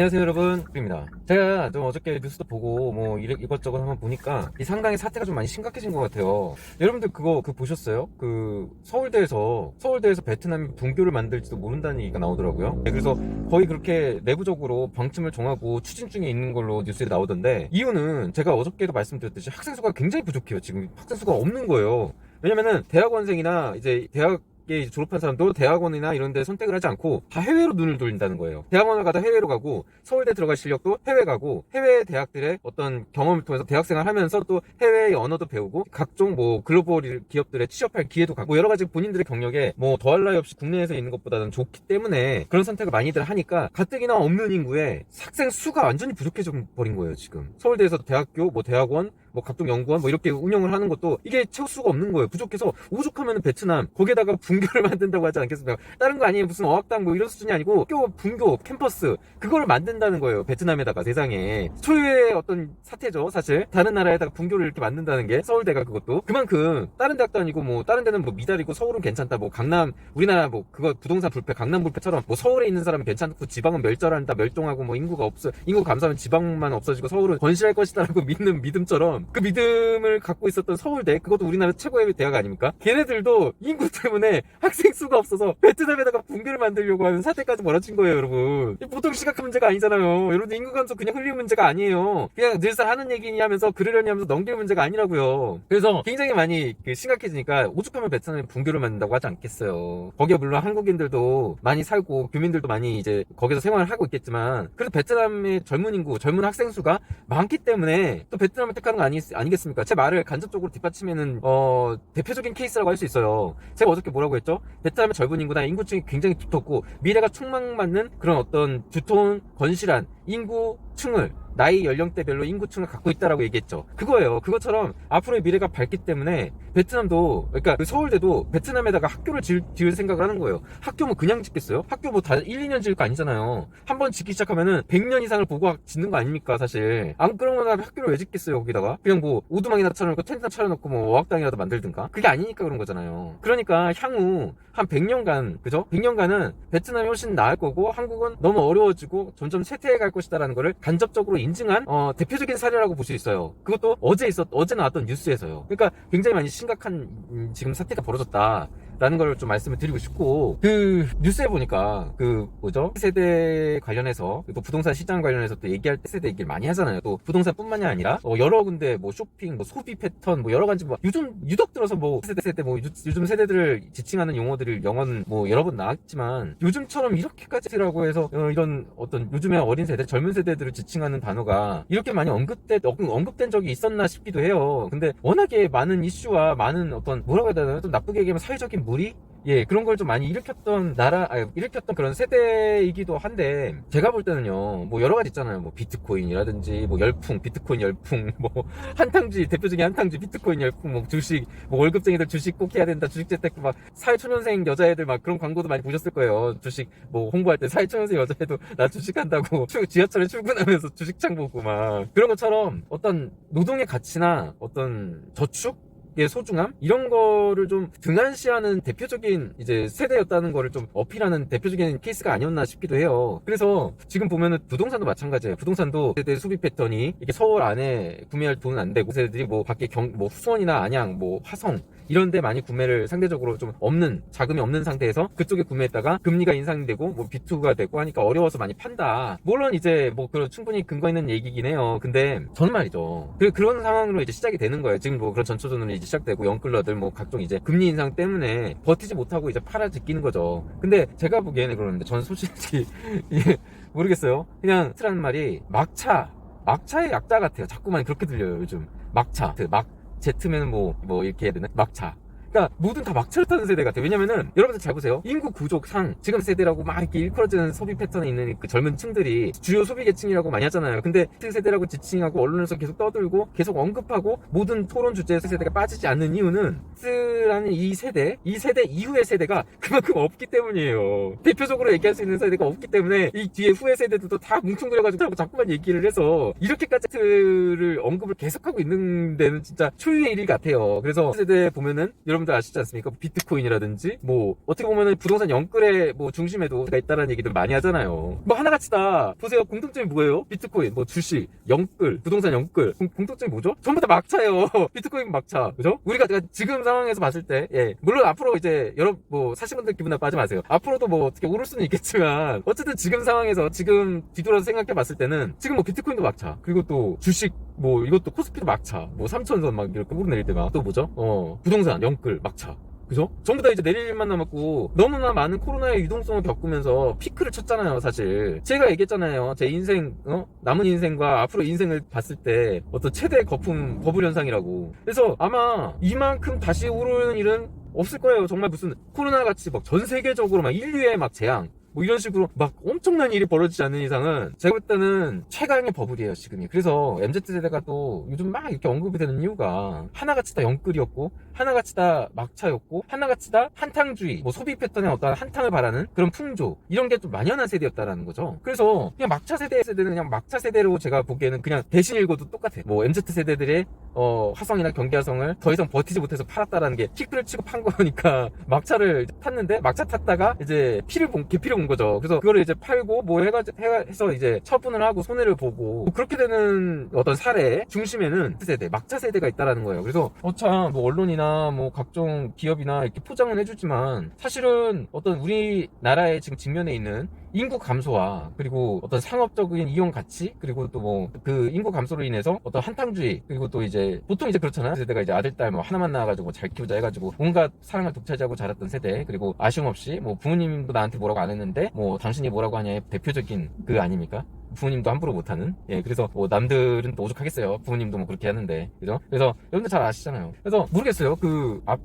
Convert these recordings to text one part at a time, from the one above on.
안녕하세요 여러분. 입니다. 제가 좀 어저께 뉴스도 보고 뭐 이것저것 한번 보니까 이 상당히 사태가 좀 많이 심각해진 것 같아요. 여러분들 그거 그 보셨어요? 그 서울대에서 서울대에서 베트남이 분교를 만들지도 모른다는 얘기가 나오더라고요. 네, 그래서 거의 그렇게 내부적으로 방침을 정하고 추진 중에 있는 걸로 뉴스에 나오던데 이유는 제가 어저께도 말씀드렸듯이 학생 수가 굉장히 부족해요. 지금 학생 수가 없는 거예요. 왜냐면은 대학원생이나 이제 대학 에 졸업한 사람도 대학원이나 이런 데 선택을 하지 않고 다 해외로 눈을 돌린다는 거예요. 대학원을 가다 해외로 가고 서울대 들어갈 실력도 해외 가고 해외 대학들의 어떤 경험을 통해서 대학생활 하면서 또 해외의 언어도 배우고 각종 뭐 글로벌 기업들에 취업할 기회도 갖고 여러 가지 본인들의 경력에 뭐 더할 나위 없이 국내에서 있는 것보다는 좋기 때문에 그런 선택을 많이들 하니까 가뜩이나 없는 인구에 학생 수가 완전히 부족해져 버린 거예요, 지금. 서울대에서 대학교, 뭐 대학원, 뭐 각종 연구원 뭐 이렇게 운영을 하는 것도 이게 채울 수가 없는 거예요. 부족해서 오죽하면 베트남 거기에다가 분교를 만든다고 하지 않겠습니까? 다른 거 아니에요. 무슨 어학당 뭐 이런 수준이 아니고 학교 분교 캠퍼스 그거를 만든다는 거예요. 베트남에다가 세상에 초유의 어떤 사태죠. 사실 다른 나라에다가 분교를 이렇게 만든다는 게 서울대가 그것도 그만큼 다른 대학도 아니고 뭐 다른 데는 뭐 미달이고 서울은 괜찮다. 뭐 강남 우리나라 뭐 그거 부동산 불패 강남 불패처럼 뭐 서울에 있는 사람은 괜찮고 지방은 멸절한다 멸종하고 뭐 인구가 없어 인구 감소하면 지방만 없어지고 서울은 건실할 것이다라고 믿는 믿음처럼 그 믿음을 갖고 있었던 서울대 그것도 우리나라 최고의 대학 아닙니까? 걔네들도 인구 때문에 학생 수가 없어서 베트남에다가 붕괴를 만들려고 하는 사태까지 벌어진 거예요, 여러분. 이 보통 심각한 문제가 아니잖아요. 여러분 인구 감소 그냥 흘리는 문제가 아니에요. 그냥 늘상 하는 얘기니 하면서 그러려니 하면서 넘길 문제가 아니라고요. 그래서 굉장히 많이 그 심각해지니까 오죽하면 베트남에 붕괴를 만든다고 하지 않겠어요. 거기에 물론 한국인들도 많이 살고 교민들도 많이 이제 거기서 생활을 하고 있겠지만 그래도 베트남의 젊은 인구, 젊은 학생 수가 많기 때문에 또 베트남을 택하는 거 아니, 아니겠습니까? 제 말을 간접적으로 뒷받침에는 어, 대표적인 케이스라고 할 수 있어요. 제가 어저께 뭐라고 했죠? 베트남의 젊은 인구나 인구층이 굉장히 두텁고 미래가 촉망받는 그런 어떤 두터운 건실한 인구층을 나이 연령대별로 인구층을 갖고 있다라고 얘기했죠. 그거예요. 그것처럼 앞으로의 미래가 밝기 때문에 베트남도 그러니까 그 서울대도 베트남에다가 학교를 지을, 지을 생각을 하는 거예요. 학교 뭐 그냥 짓겠어요? 학교 뭐 다 1, 2년 지을 거 아니잖아요. 한 번 짓기 시작하면은 100년 이상을 보고 짓는 거 아닙니까, 사실. 안 그러면 학교를 왜 짓겠어요, 거기다가? 그냥 뭐 오두막이나 차려놓고 텐트나 차려놓고 뭐 어학당이라도 만들든가. 그게 아니니까 그런 거잖아요. 그러니까 향후 한 100년간, 그죠? 100년간은 베트남이 훨씬 나을 거고 한국은 너무 어려워지고 점점 쇠퇴해 갈 것이다라는 거를 간접적으로 인증한 어, 대표적인 사례라고 볼 수 있어요. 그것도 어제 있었 어제 나왔던 뉴스에서요. 그러니까 굉장히 많이 심각한 음, 지금 사태가 벌어졌다. 라는 걸 좀 말씀을 드리고 싶고 그 뉴스에 보니까 그 뭐죠? 세대 관련해서 또 부동산 시장 관련해서 또 얘기할 때 세대 얘기를 많이 하잖아요. 또 부동산뿐만이 아니라 어, 여러 군데 뭐 쇼핑 뭐 소비 패턴 뭐 여러 가지 뭐 요즘 유독 들어서 뭐 세대 세대 뭐 요, 즘 세대들을 지칭하는 용어들을 영어는 뭐 여러 번 나왔지만 요즘처럼 이렇게까지라고 해서 어, 이런 어떤 요즘의 어린 세대 젊은 세대들을 지칭하는 단어가 이렇게 많이 언급돼 언급된 적이 있었나 싶기도 해요. 근데 워낙에 많은 이슈와 많은 어떤 뭐라고 해야 되나 좀 나쁘게 얘기하면 사회적인 무리 예, 그런 걸 좀 많이 일으켰던 나라, 아, 일으켰던 그런 세대이기도 한데, 제가 볼 때는요, 뭐 여러 가지 있잖아요. 뭐 비트코인이라든지, 뭐 열풍, 비트코인 열풍, 뭐 한탕지, 대표적인 한탕지, 비트코인 열풍, 뭐 주식, 뭐 월급쟁이들 주식 꼭 해야 된다, 주식 재테크 막 사회초년생 여자애들 막 그런 광고도 많이 보셨을 거예요. 주식 뭐 홍보할 때 사회초년생 여자애도 나 주식한다고 출- 지하철에 출근하면서 주식창 보고 막 그런 것처럼 어떤 노동의 가치나 어떤 저축 의 소중함 이런 거를 좀 등한시하는 대표적인 이제 세대였다는 거를 좀 어필하는 대표적인 케이스가 아니었나 싶기도 해요. 그래서 지금 보면은 부동산도 마찬가지예요. 부동산도 세대 소비 패턴이 이렇게 서울 안에 구매할 돈은 안 되고 세대들이 뭐 밖에 경뭐 수원이나 안양 뭐 화성 이런 데 많이 구매를 상대적으로 좀 없는 자금이 없는 상태에서 그쪽에 구매했다가 금리가 인상되고 뭐 비투가 되고 하니까 어려워서 많이 판다. 물론 이제 뭐 그런 충분히 근거 있는 얘기긴 해요. 근데 저는 말이죠. 그 그런 상황으로 이제 시작이 되는 거예요. 지금 뭐 그런 전초전으로 이제 시작되고 영끌러들 뭐 각종 이제 금리 인상 때문에 버티지 못하고 이제 팔아 제끼는 거죠. 근데 제가 보기에는 그러는데 저는 솔직히 모르겠어요. 그냥 트라는 말이 막차 막차의 약자 같아요. 자꾸만 그렇게 들려요 요즘. 막차 그 막 제트면 뭐, 뭐, 이렇게 해야 되나? 막차. 그러니까 모든 다 막차를 타는 세대 같아요. 왜냐면은 여러분들 잘 보세요. 인구 구조상 지금 세대라고 막 이렇게 일컬어지는 소비 패턴에 있는 그 젊은 층들이 주요 소비 계층이라고 많이 하잖아요. 근데 그 세대라고 지칭하고 언론에서 계속 떠들고 계속 언급하고 모든 토론 주제에 세대가 빠지지 않는 이유는 X라는 이 세대, 이 세대 이후의 세대가 그만큼 없기 때문이에요. 대표적으로 얘기할 수 있는 세대가 없기 때문에 이 뒤에 후의 세대들도 다 뭉뚱그려가지고 자꾸만 얘기를 해서 이렇게까지 X를 언급을 계속하고 있는 데는 진짜 초유의 일 같아요. 그래서 세대 보면은 여러분 여러분들 아시지 않습니까? 비트코인이라든지 뭐 어떻게 보면은 부동산 영끌의 뭐 중심에도 가 있다는 얘기들 많이 하잖아요. 뭐 하나같이 다 보세요. 공통점이 뭐예요? 비트코인, 뭐 주식, 영끌, 부동산 영끌. 공, 공통점이 뭐죠? 전부 다 막차예요. 비트코인 막차. 그죠? 우리가 지금 상황에서 봤을 때, 예. 물론 앞으로 이제 여러 뭐 사신 분들 기분 나빠하지 마세요. 앞으로도 뭐 어떻게 오를 수는 있겠지만 어쨌든 지금 상황에서 지금 뒤돌아서 생각해 봤을 때는 지금 뭐 비트코인도 막차. 그리고 또 주식 뭐 이것도 코스피도 막차. 뭐 3천선 막 이렇게 오르내릴 때 막 또 뭐죠? 어 부동산 영끌 막차. 그죠? 전부 다 이제 내릴 일만 남았고 너무나 많은 코로나의 유동성을 겪으면서 피크를 쳤잖아요 사실 제가 얘기했잖아요 제 인생 어? 남은 인생과 앞으로 인생을 봤을 때 어떤 최대 거품 버블 현상이라고 그래서 아마 이만큼 다시 오르는 일은 없을 거예요 정말 무슨 코로나 같이 막 전 세계적으로 막 인류의 막 재앙 뭐 이런 식으로 막 엄청난 일이 벌어지지 않는 이상은 제가 볼 때는 최강의 버블이에요 지금이. 그래서 MZ세대가 또 요즘 막 이렇게 언급이 되는 이유가 하나같이 다 영끌이었고 하나같이 다 막차였고 하나같이 다 한탕주의 뭐 소비 패턴의 어떤 한탕을 바라는 그런 풍조 이런 게 좀 만연한 세대였다라는 거죠. 그래서 그냥 막차 세대 세대는 그냥 막차 세대로 제가 보기에는 그냥 대신 읽어도 똑같아 뭐 MZ세대들의 어, 화성이나 경계화성을 더 이상 버티지 못해서 팔았다라는 게 피크를 치고 판 거니까 막차를 탔는데 막차 탔다가 이제 피를 본 개피를 본 거죠. 그래서 그거를 이제 팔고 뭐 해가 해서 이제 처분을 하고 손해를 보고 뭐 그렇게 되는 어떤 사례 중심에는 세대 막차 세대가 있다라는 거예요. 그래서 어참 뭐 언론이나 뭐 각종 기업이나 이렇게 포장은 해주지만 사실은 어떤 우리나라에 지금 직면해 있는 인구 감소와 그리고 어떤 상업적인 이용 가치 그리고 또 뭐 그 인구 감소로 인해서 어떤 한탕주의 그리고 또 이제 보통 이제 그렇잖아요. 세대가 이제 아들 딸 뭐 하나만 낳아가지고 잘 키우자 해가지고 온갖 사랑을 독차지하고 자랐던 세대 그리고 아쉬움 없이 뭐 부모님도 나한테 뭐라고 안 했는데 뭐 당신이 뭐라고 하냐의 대표적인 그 아닙니까? 부모님도 함부로 못하는? 예 그래서 뭐 남들은 또 오죽하겠어요. 부모님도 뭐 그렇게 하는데. 그죠? 그래서 여러분들 잘 아시잖아요. 그래서 모르겠어요. 그 앞,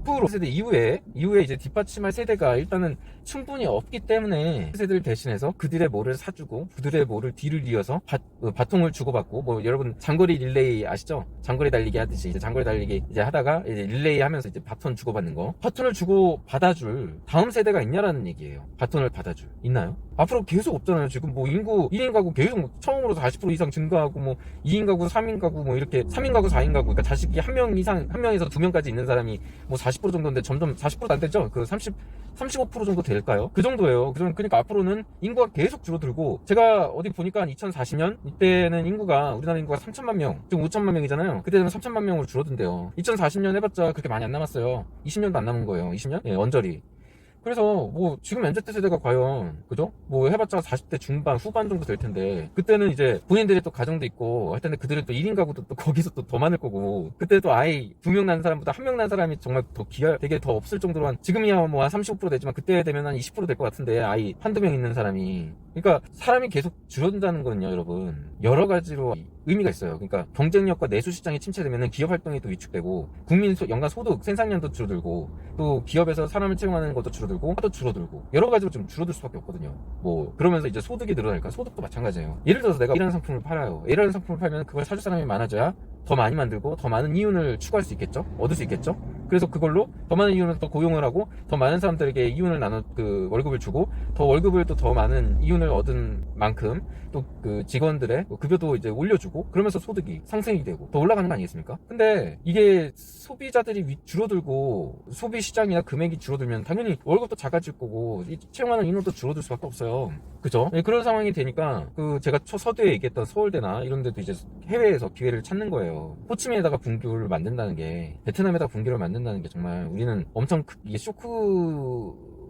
앞으로 세대 이후에 이후에 이제 뒷받침할 세대가 일단은 충분히 없기 때문에 세대를 대신해서 그들의 뭐를 사주고 그들의 뭐를 뒤를 이어서 바, 어, 바통을 주고받고 뭐 여러분 장거리 릴레이 아시죠? 장거리 달리기 하듯이 이제 장거리 달리기 이제 하다가 이제 릴레이 하면서 이제 바톤 주고받는 거 바톤을 주고 받아줄 다음 세대가 있냐라는 얘기예요. 바톤을 받아줄 있나요? 앞으로 계속 없잖아요. 지금 뭐 인구 1인 가구 계속 처음으로 40% 이상 증가하고 뭐 2인 가구, 3인 가구 뭐 이렇게 3인 가구, 4인 가구 그러니까 자식이 한 명 이상 한 명에서 두 명까지 있는 사람이 뭐 40% 정도인데 점점 40%도 안 되죠? 그 30, 35% 정도 될까요? 그 정도예요. 그 정도, 그러니까 앞으로는 인구가 계속 줄어들고 제가 어디 보니까 2040년 이때는 인구가 우리나라 인구가 3천만 명, 지금 5천만 명이잖아요. 그때는 3천만 명으로 줄어든대요. 2040년 해봤자 그렇게 많이 안 남았어요. 20년도 안 남은 거예요. 20년? 예, 언저리. 그래서 뭐 지금 MZ 세대가 과연 그죠? 뭐 해봤자 40대 중반 후반 정도 될 텐데 그때는 이제 본인들의 또 가정도 있고 할 텐데 그들은 또 1인 가구도 또 거기서 또 더 많을 거고 그때 또 아이 두 명 난 사람보다 한 명 난 사람이 정말 더 귀할 되게 더 없을 정도로 한 지금이야 뭐 한 35% 되지만 그때 되면 한 20%될 것 같은데 아이 한두 명 있는 사람이 그러니까 사람이 계속 줄어든다는 거는요 여러분 여러 가지로 의미가 있어요. 그러니까 경쟁력과 내수 시장이 침체되면 기업 활동이 또 위축되고 국민 소, 연간 소득 생산량도 줄어들고 또 기업에서 사람을 채용하는 것도 줄어들고 또 줄어들고 여러 가지로 좀 줄어들 수밖에 없거든요. 뭐 그러면서 이제 소득이 늘어나니까 소득도 마찬가지예요. 예를 들어서 내가 이라는 상품을 팔아요. A라는 상품을 팔면 그걸 사줄 사람이 많아져야 더 많이 만들고 더 많은 이윤을 추구할 수 있겠죠? 얻을 수 있겠죠? 그래서 그걸로 더 많은 이윤을 더 고용을 하고 더 많은 사람들에게 이윤을 나눠 그 월급을 주고 더 월급을 또 더 많은 이윤을 얻은 만큼 또 그 직원들의 급여도 이제 올려주고 그러면서 소득이 상승이 되고 더 올라가는 거 아니겠습니까? 근데 이게 소비자들이 위- 줄어들고 소비 시장이나 금액이 줄어들면 당연히 월급도 작아질 거고 이 채용하는 인원도 줄어들 수밖에 없어요. 그죠? 예, 그런 상황이 되니까 그 제가 초 서두에 얘기했던 서울대나 이런 데도 이제 해외에서 기회를 찾는 거예요. 호치민에다가 분교를 만든다는 게 베트남에다가 분교를 만든다는 게 정말 우리는 엄청 크- 이게 쇼크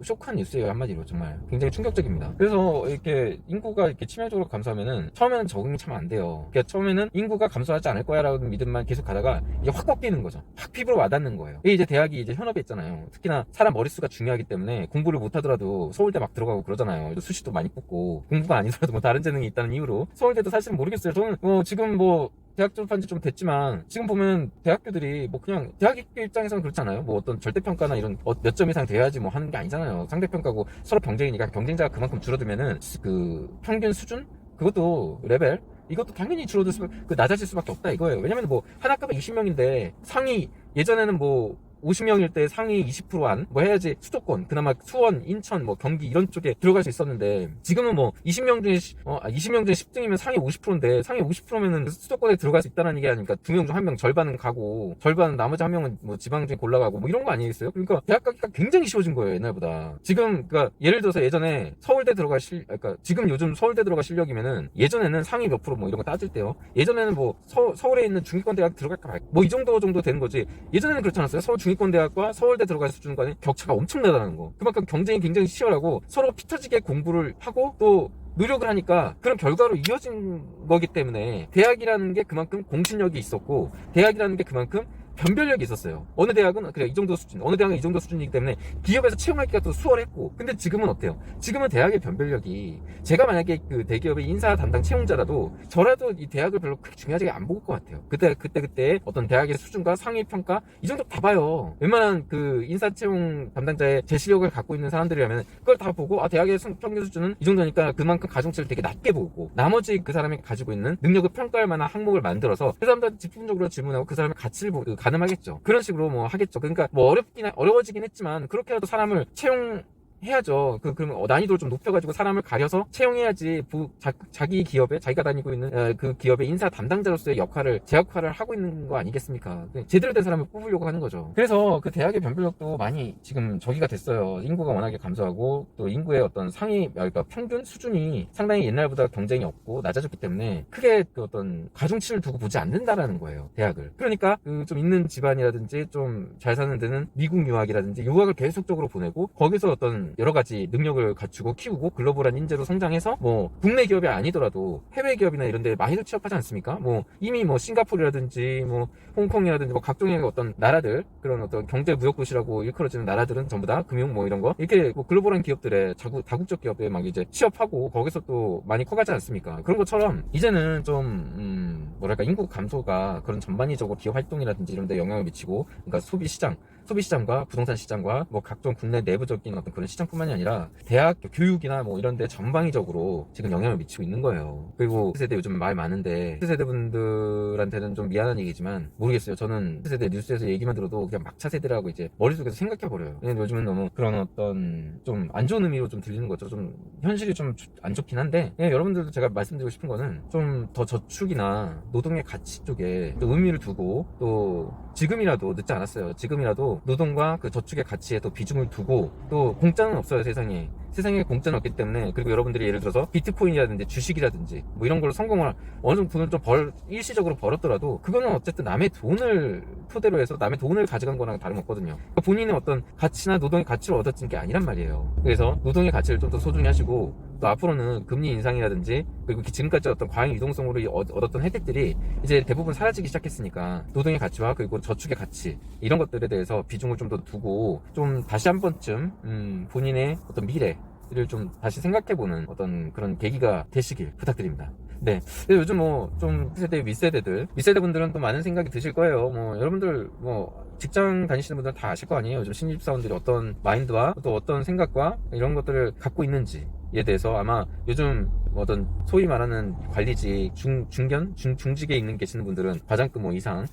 쇼크한 뉴스예요 한마디로 정말 굉장히 충격적입니다. 그래서 이렇게 인구가 이렇게 치명적으로 감소하면은 처음에는 적응이 참 안 돼요. 그러니까 처음에는 인구가 감소하지 않을 거야라는 믿음만 계속 가다가 이게 확 꺾이는 거죠. 확 피부로 와닿는 거예요. 이게 이제 대학이 이제 현업에 있잖아요. 특히나 사람 머릿수가 중요하기 때문에 공부를 못하더라도 서울대 막 들어가고 그러잖아요. 수시도 많이 뽑고 공부가 아니더라도 뭐 다른 재능이 있다는 이유로 서울대도 사실은 모르겠어요. 저는 뭐 지금 뭐 대학 졸업한 지 좀 됐지만 지금 보면 대학교들이 뭐 그냥 대학 입장에서는 그렇잖아요. 뭐 어떤 절대평가나 이런 어, 몇점 이상 돼야지 뭐 하는 게 아니잖아요. 상대평가고 서로 경쟁이니까 경쟁자가 그만큼 줄어들면은 그 평균 수준 그것도 레벨 이것도 당연히 줄어들 수, 그 낮아질 수밖에 없다 이거예요. 왜냐면 뭐 한 학급에 20명인데 상위 예전에는 뭐 50명일 때 상위 20%안 뭐 해야지 수도권 그나마 수원, 인천, 뭐 경기 이런 쪽에 들어갈 수 있었는데 지금은 뭐 20명 중에 시- 어, 아, 20명 중에 10등이면 상위 50%인데 상위 50%면은 수도권에 들어갈 수 있다는 얘기 아니까 두 명 중 한 명 절반은 가고 절반 나머지 한 명은 뭐 지방 중에 골라가고 뭐 이런 거 아니겠어요? 그러니까 대학 가기가 굉장히 쉬워진 거예요 옛날보다. 지금 그러니까 예를 들어서 예전에 서울대 들어갈 실 그러니까 지금 요즘 서울대 들어갈 실력이면은 예전에는 상위 몇 프로 뭐 이런 거 따질 때요. 예전에는 뭐 서, 서울에 있는 중위권 대학 들어갈까 뭐 이 정도 정도 되는 거지. 예전에는 그렇지 않았어요? 서울 중 위권 대학과 서울대 들어갈 수준과는 격차가 엄청나다는 거. 그만큼 경쟁이 굉장히 치열하고 서로 피 터지게 공부를 하고 또 노력을 하니까 그런 결과로 이어진 거기 때문에 대학이라는 게 그만큼 공신력이 있었고 대학이라는 게 그만큼 변별력이 있었어요. 어느 대학은 그래 이 정도 수준, 어느 대학은 이 정도 수준이기 때문에 기업에서 채용하기가 또 수월했고, 근데 지금은 어때요? 지금은 대학의 변별력이 제가 만약에 그 대기업의 인사 담당 채용자라도 저라도 이 대학을 별로 크게 중요하게 안볼것 같아요. 그때 그때 그때 어떤 대학의 수준과 상위 평가 이 정도 다 봐요. 웬만한 그 인사 채용 담당자의 제 실력을 갖고 있는 사람들이라면 그걸 다 보고 아 대학의 수- 평균 수준은 이 정도니까 그만큼 가중치를 되게 낮게 보고 나머지 그 사람이 가지고 있는 능력을 평가할 만한 항목을 만들어서 그 사람들한테 집중적으로 질문하고 그 사람의 가치를 보- 그 가늠하겠죠. 그런 식으로 뭐 하겠죠. 그러니까 뭐 어렵긴 하- 어려워지긴 했지만 그렇게라도 사람을 채용 해야죠. 그, 그러면 어, 난이도를 좀 높여가지고 사람을 가려서 채용해야지 부, 자, 기 기업에, 자기가 다니고 있는 어, 그 기업의 인사 담당자로서의 역할을, 제 역할을 하고 있는 거 아니겠습니까? 그 제대로 된 사람을 뽑으려고 하는 거죠. 그래서 그 대학의 변별력도 많이 지금 저기가 됐어요. 인구가 워낙에 감소하고 또 인구의 어떤 상위, 아, 그러니까 평균 수준이 상당히 옛날보다 경쟁이 없고 낮아졌기 때문에 크게 그 어떤 가중치를 두고 보지 않는다라는 거예요. 대학을. 그러니까 그 좀 있는 집안이라든지 좀 잘 사는 데는 미국 유학이라든지 유학을 계속적으로 보내고 거기서 어떤 여러 가지 능력을 갖추고 키우고 글로벌한 인재로 성장해서 뭐 국내 기업이 아니더라도 해외 기업이나 이런 데 많이들 취업하지 않습니까? 뭐 이미 뭐 싱가포르라든지 뭐 홍콩이라든지 뭐 각종의 어떤 나라들 그런 어떤 경제 무역 도시라고 일컬어지는 나라들은 전부 다 금융 뭐 이런 거 이렇게 뭐 글로벌한 기업들의 자국 다국적 기업에 막 이제 취업하고 거기서 또 많이 커가지 않습니까? 그런 것처럼 이제는 좀 음, 뭐랄까 인구 감소가 그런 전반적으로 기업 활동이라든지 이런 데 영향을 미치고 그러니까 소비 시장 소비 시장과 부동산 시장과 뭐 각종 국내 내부적인 어떤 그런 시장 뿐만이 아니라 대학 교육이나 뭐 이런 데 전방위적으로 지금 영향을 미치고 있는 거예요. 그리고 세대 요즘 말 많은데 세대 분들한테는 좀 미안한 얘기지만 모르겠어요. 저는 세대 뉴스에서 얘기만 들어도 그냥 막차 세대라고 이제 머릿속에서 생각해 버려요. 왜냐면 요즘은 너무 그런 어떤 좀 안 좋은 의미로 좀 들리는 거죠. 좀 현실이 좀 안 좋긴 한데 그냥 여러분들도 제가 말씀드리고 싶은 거는 좀 더 저축이나 노동의 가치 쪽에 또 의미를 두고 또 지금이라도 늦지 않았어요. 지금이라도 노동과 그 저축의 가치에 또 비중을 두고 또 공짜는 없어요 세상에. 세상에 공짜는 없기 때문에 그리고 여러분들이 예를 들어서 비트코인이라든지 주식이라든지 뭐 이런 걸로 성공을 어느 정도 돈을 좀 벌 일시적으로 벌었더라도 그거는 어쨌든 남의 돈을 토대로 해서 남의 돈을 가져간 거랑 다름없거든요. 그러니까 본인의 어떤 가치나 노동의 가치를 얻었던 게 아니란 말이에요. 그래서 노동의 가치를 좀 더 소중히 하시고 또 앞으로는 금리 인상이라든지 그리고 지금까지 어떤 과잉 유동성으로 얻- 얻었던 혜택들이 이제 대부분 사라지기 시작했으니까 노동의 가치와 그리고 저축의 가치 이런 것들에 대해서 비중을 좀 더 두고 좀 다시 한 번쯤 음, 본인의 어떤 미래 를 좀 다시 생각해보는 어떤 그런 계기가 되시길 부탁드립니다. 네. 요즘 뭐 좀 세대 윗세대들 윗세대 분들은 또 많은 생각이 드실 거예요. 뭐 여러분들 뭐 직장 다니시는 분들은 다 아실 거 아니에요. 요즘 신입사원들이 어떤 마인드와 또 어떤 생각과 이런 것들을 갖고 있는지 에 대해서 아마 요즘 어떤 소위 말하는 관리직 중 중견 중 중직에 있는 계시는 분들은 과장급 뭐 이상 에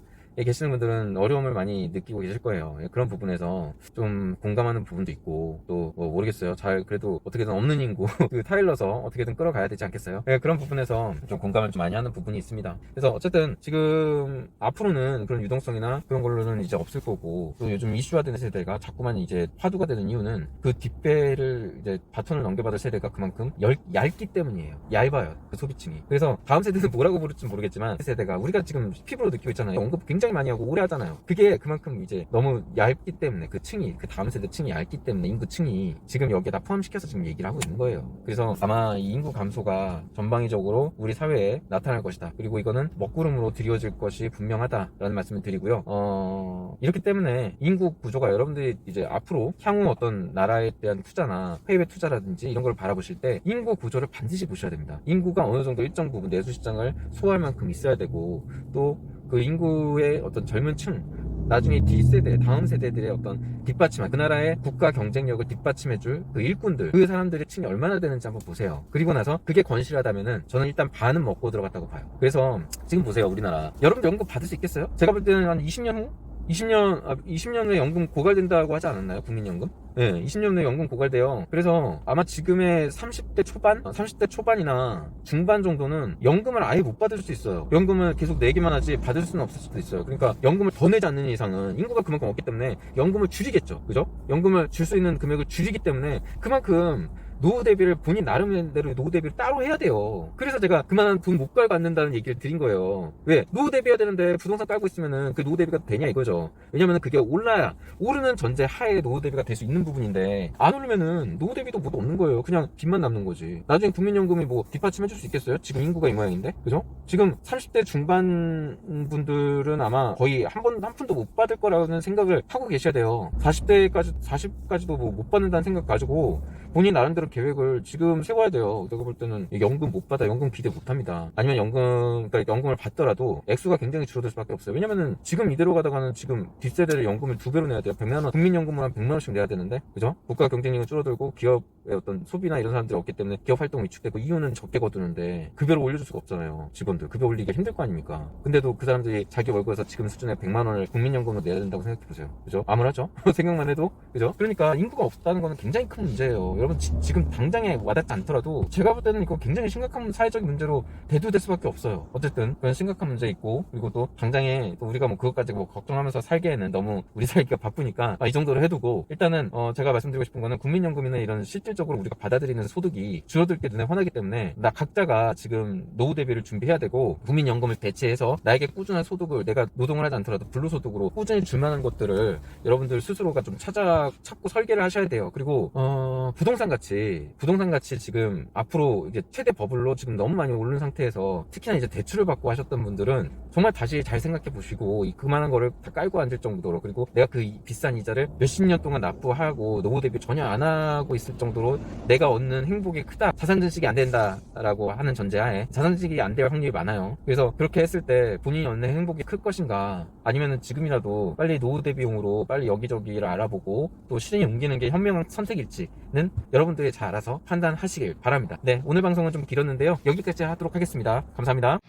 계시는 분들은 어려움을 많이 느끼고 계실 거예요. 예, 그런 부분에서 좀 공감하는 부분도 있고 또 뭐 모르겠어요. 잘 그래도 어떻게든 없는 인구 그 타일러서 어떻게든 끌어가야 되지 않겠어요? 예, 그런 부분에서 좀 공감을 좀 많이 하는 부분이 있습니다. 그래서 어쨌든 지금 앞으로는 그런 유동성이나 그런 걸로는 이제 없을 거고 또 요즘 이슈화되는 세대가 자꾸만 이제 화두가 되는 이유는 그 뒷배를 이제 바톤을 넘겨받을 세대가 그만큼 열, 얇기 때문이에요. 얇아요. 그 소비층이. 그래서 다음 세대는 뭐라고 부를지 모르겠지만 그 세대가 우리가 지금 피부로 느끼고 있잖아요. 언급 굉장히 많이 하고 오래 하잖아요. 그게 그만큼 이제 너무 얇기 때문에 그 층이 그 다음 세대 층이 얇기 때문에 인구 층이 지금 여기에 다 포함시켜서 지금 얘기를 하고 있는 거예요. 그래서 아마 이 인구 감소가 전방위적으로 우리 사회에 나타날 것이다. 그리고 이거는 먹구름으로 드리워질 것이 분명하다라는 말씀을 드리고요. 어, 이렇기 때문에 인구 구조가 여러분들이 이제 앞으로 향후 어떤 나라에 대한 투자나 해외 투자라든지 이런 걸 바라보실 때 인구 구조를 반드시 보셔야 됩니다. 인구가 어느 정도 일정 부분 내수 시장을 소화할 만큼 있어야 되고 또 그 인구의 어떤 젊은 층 나중에 D세대, 다음 세대들의 어떤 뒷받침한 그 나라의 국가 경쟁력을 뒷받침해줄 그 일꾼들, 그 사람들의 층이 얼마나 되는지 한번 보세요. 그리고 나서 그게 건실하다면은 저는 일단 반은 먹고 들어갔다고 봐요. 그래서 지금 보세요, 우리나라. 여러분들 연금 받을 수 있겠어요? 제가 볼 때는 한 20년 후? 20년, 아, 20년 후에 연금 고갈된다고 하지 않았나요? 국민연금? 네, 20년 후에 연금 고갈돼요. 그래서 아마 지금의 30대 초반? 어, 30대 초반이나 중반 정도는 연금을 아예 못 받을 수 있어요. 연금을 계속 내기만 하지 받을 수는 없을 수도 있어요. 그러니까 연금을 더 내지 않는 이상은 인구가 그만큼 없기 때문에 연금을 줄이겠죠. 그죠? 연금을 줄 수 있는 금액을 줄이기 때문에 그만큼 노후 대비를 본인 나름대로 노후 대비를 따로 해야 돼요. 그래서 제가 그만한 돈 못 깔고 앉는다는 얘기를 드린 거예요. 왜? 노후 대비해야 되는데 부동산 깔고 있으면은 그 노후 대비가 되냐 이거죠. 왜냐면은 그게 올라야 오르는 전제 하에 노후 대비가 될 수 있는 부분인데 안 오르면은 노후 대비도 뭐 없는 거예요. 그냥 빚만 남는 거지. 나중에 국민연금이 뭐 뒷받침해 줄 수 있겠어요? 지금 인구가 이 모양인데. 그죠? 지금 30대 중반 분들은 아마 거의 한 번, 한 푼도 못 받을 거라는 생각을 하고 계셔야 돼요. 40대까지, 40까지도 뭐 못 받는다는 생각 가지고 본인 나름대로 계획을 지금 세워야 돼요. 내가 볼 때는 연금 못 받아, 연금 기대 못 합니다. 아니면 연금, 그러니까 연금을 받더라도 액수가 굉장히 줄어들 수밖에 없어요. 왜냐면은 지금 이대로 가다가는 지금 뒷세대를 연금을 두 배로 내야 돼요. 100만 원, 국민연금을 한 100만 원씩 내야 되는데, 그죠? 국가 경쟁력이 줄어들고 기업의 어떤 소비나 이런 사람들이 없기 때문에 기업 활동이 위축되고 이윤은 적게 거두는데 급여를 올려줄 수가 없잖아요. 직원들. 급여 올리기가 힘들 거 아닙니까? 근데도 그 사람들이 자기 월급에서 지금 수준의 100만 원을 국민연금으로 내야 된다고 생각해 보세요. 그죠? 암울하죠? 생각만 해도. 그죠? 그러니까 인구가 없다는 거는 굉장히 큰 문제예요. 여러분 지, 금 당장에 와닿지 않더라도 제가 볼 때는 이거 굉장히 심각한 사회적인 문제로 대두될 수밖에 없어요. 어쨌든 그런 심각한 문제 있고 그리고 또 당장에 또 우리가 뭐 그것까지 뭐 걱정하면서 살기에는 너무 우리 살기가 바쁘니까 아, 이 정도로 해두고 일단은 어, 제가 말씀드리고 싶은 거는 국민연금이나 이런 실질적으로 우리가 받아들이는 소득이 줄어들 게 눈에 환하기 때문에 나 각자가 지금 노후 대비를 준비해야 되고 국민연금을 대체해서 나에게 꾸준한 소득을 내가 노동을 하지 않더라도 불로소득으로 꾸준히 줄 만한 것들을 여러분들 스스로가 좀 찾아 찾고 설계를 하셔야 돼요. 그리고 어, 부동산 가치 부동산 가치 지금 앞으로 이게 최대 버블로 지금 너무 많이 오른 상태에서 특히나 이제 대출을 받고 하셨던 분들은 정말 다시 잘 생각해 보시고 이 그만한 거를 다 깔고 앉을 정도로 그리고 내가 그 이- 비싼 이자를 몇십 년 동안 납부하고 노후 대비 전혀 안 하고 있을 정도로 내가 얻는 행복이 크다. 자산 증식이 안 된다라고 하는 전제하에 자산 증식이 안 될 확률이 많아요. 그래서 그렇게 했을 때 본인이 얻는 행복이 클 것인가 아니면은 지금이라도 빨리 노후 대비용으로 빨리 여기저기를 알아보고 또 실행에 옮기는 게 현명한 선택일지는 여러분들이 잘 알아서 판단하시길 바랍니다. 네 오늘 방송은 좀 길었는데요. 여기까지 하도록 하겠습니다. 감사합니다